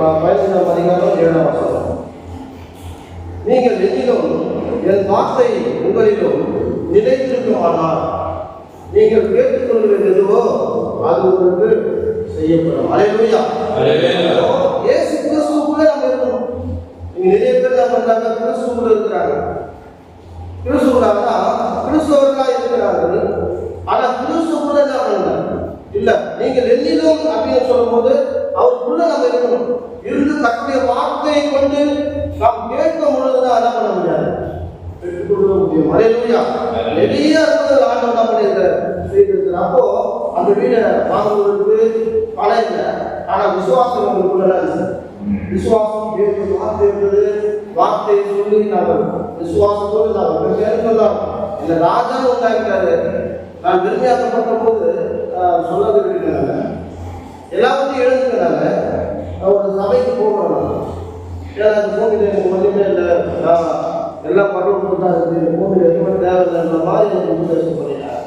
பதினைந்தாம் அதிகாரம் ஏழாம் வசனம் நீங்கள் என்னிலும் என் வார்த்தை உங்களிலும் நிலைத்திருக்குமானால் நீங்கள் கேட்டுக்கொள்வது எதுவோ அது உங்களுக்கு செய்யப்படும். அலையா அல்லேலூயா. இயேசு கிறிஸ்துவுக்குள்ள நம்ம இருக்கணும். நீங்க நிறைய பேர் என்ன பண்றாங்க கிறிஸ்துவுக்குள்ள இருக்கிறாங்க. கிறிஸ்துவர்களா கிறிஸ்தவர்களா இருக்கிறார்கள். ஆனா கிறிஸ்துவுக்குள்ள என்ன பண்ணல இல்ல. நீங்கள் என்னிலும் அப்படின்னு சொல்லும்போது இருக்கணும் இருந்து தன்னுடைய வார்த்தையை கொண்டு நாம் கேட்கும் பொழுதுதான் என்ன பண்ண முடியாது. பெற்றுக்கொள்ள முடியும் அலையா நிறைய ஆண்டவர் என்ன செய்திருக்கிறார். அப்போ அந்த வீடை வாங்குவதற்கு பணம் இல்லை ஆனா விசுவாசம் உங்களுக்குள்ள விசுவாசம் கேட்கும் வார்த்தை என்பது வார்த்தையை சொல்லி நாங்கள் விசுவாசத்தோடு நாங்கள் கேட்கலாம் இந்த ராஜா உண்டாக்கிறாரு நான் பெருமையாக்கப்பட்ட போது சொல்லது இருக்கிறாங்க எல்லாத்தையும் எழுதுக்கிறாங்க சபைக்கு போகிறோம் ஏன்னா அந்த பூமியில் எனக்கு ஒன்றுமே இல்லை. நான் எல்லாம் பரவ தான் இருக்குது பூமியில் எதுவுமே தேவையில்லைன்ற மாதிரி எனக்கு உபதேசம் பண்ணிட்டாங்க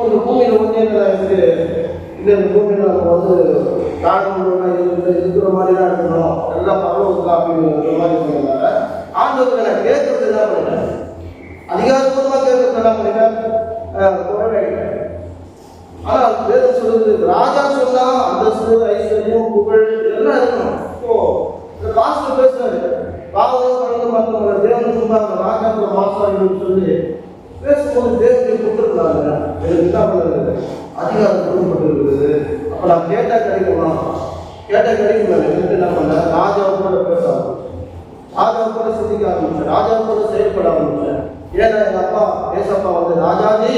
அந்த பூமியில் ஒன்றே இருக்குது இல்லை இந்த பூமியில் நம்ம வந்து காரணம் இருக்கிற மாதிரி தான் இருக்கணும் எல்லாம் பரவ அப்படிங்கிற மாதிரி சொன்னாங்க ஆண்டவர்கள் நான் கேட்கறது என்ன பண்ணிட்டேன்? அதிகாரப்பூர்வமாக கேட்கறது என்ன பண்ணிட்டேன்? ஆனால் வேதம் சொல்லுது ராஜா சொன்னா அந்தஸ்து ஐஸ்வர்யம் புகழ் எல்லாம் இருக்கணும் இந்த பாஸ்டர் பேசுறாரு. பாவம் கடந்து பார்த்தவங்க தேவன் சொன்னாங்க ராஜாக்குள்ள மாசாரின்னு சொல்லி. பேசும்போது கொடுத்துருக்காங்க? எனக்கு என்ன பண்ணுறது? அதிகாரம் கொடுக்கப்பட்டிருக்குது. அப்போ நான் கேட்டா கிடைக்குமா? கேட்டா கிடைக்குமா? எனக்கு என்ன பண்ணேன் ராஜாவை கூட பேச ஆரம்பிச்சேன். கூட சிந்திக்க ஆரம்பிச்சேன். ராஜாவை கூட செயல்பட ஆரம்பிச்சேன். ஏன்னா அப்பா ஏசப்பா வந்து ராஜாஜி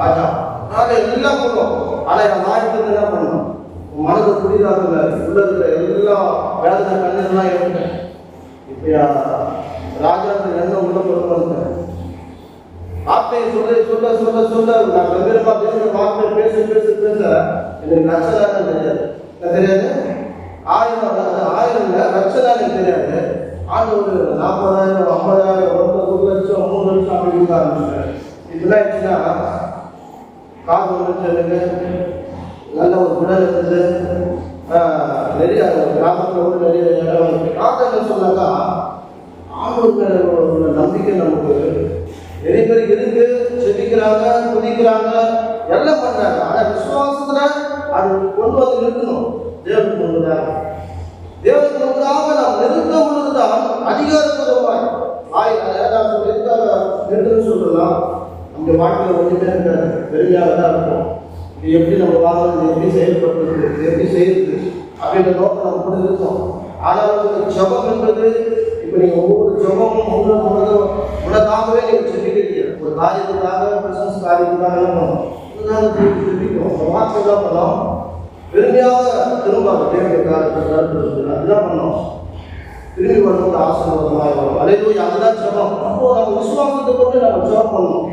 ராஜா. நாங்க எல்லாம் பண்ணுவோம் ஆனா என் நாயத்துக்கு என்ன பண்ணணும் உன் மனதை புரிதாக்கல உள்ளதுல எல்லா வேதனை கண்ணெல்லாம் எடுத்தேன் இப்ப ராஜாக்கு என்ன உள்ள கொண்டு வார்த்தையை சொல்ல சொல்ல சொல்ல சொல்ல. நான் வெவ்வேறுமா பேசுற வார்த்தை பேச பேச பேச. எனக்கு நச்சதாக தெரியாது. தெரியாது? ஆயிரம் ஆயிரம் இல்லை லட்சம் எனக்கு தெரியாது. ஆண்டு ஒரு நாற்பதாயிரம் ஐம்பதாயிரம் ஒரு ஒரு லட்சம் மூணு லட்சம் அப்படி இருக்க ஆரம்பிச்சிட்டேன் இதெல்லாம் ஆச்சுன்னா காது வந்துச்சு எனக்கு நல்ல ஒரு குடல் இருந்தது நிறைய கிராமத்தில் வந்து நிறைய இடம் இருக்கு காரணம் சொன்னாக்கா ஆண்டவர் உள்ள நம்பிக்கை நமக்கு நிறைய பேர் இருந்து செபிக்கிறாங்க குதிக்கிறாங்க எல்லாம் பண்றாங்க. ஆனா விசுவாசத்துல அது கொண்டு வந்து நிறுத்தணும். தேவனுக்கு முன்பதாக தேவனுக்கு முன்பதாக நாம் நிறுத்த பொழுதுதான் அதிகாரப்பூர்வமாய் ஆய் ஏதாவது நம்ம எதுக்காக நிறுத்தணும்னு சொல்லலாம் நம்ம வாழ்க்கையில் ஒன்றுமே இருக்காது பெருமையாக தான் இருக்கும் எப்படி நம்ம வாழ்றது எப்படி செயல்படுறது எப்படி செய்யறது அப்படின்ற நோக்கம் நம்ம கூட இருக்கோம். ஆனால் உங்களுக்கு இப்போ நீங்கள் ஒவ்வொரு ஜபமும் ஒன்று முன்னதாக முன்னதாகவே நீங்கள் செபிக்கிறீங்க ஒரு காரியத்துக்காக பிசினஸ் காரியத்துக்காக என்ன பண்ணணும்? முன்னதாக திருப்பி என்ன பண்ணோம் பெருமையாக திரும்ப தேவைய காரியத்தை என்ன பண்ணோம் திரும்பி வரணும் ஆசீர்வாதமாக வரும். அலையிலூயா அதுதான் ஜபம். அப்போ நம்ம விசுவாசத்தை கொண்டு நம்ம ஜபம் பண்ணணும்.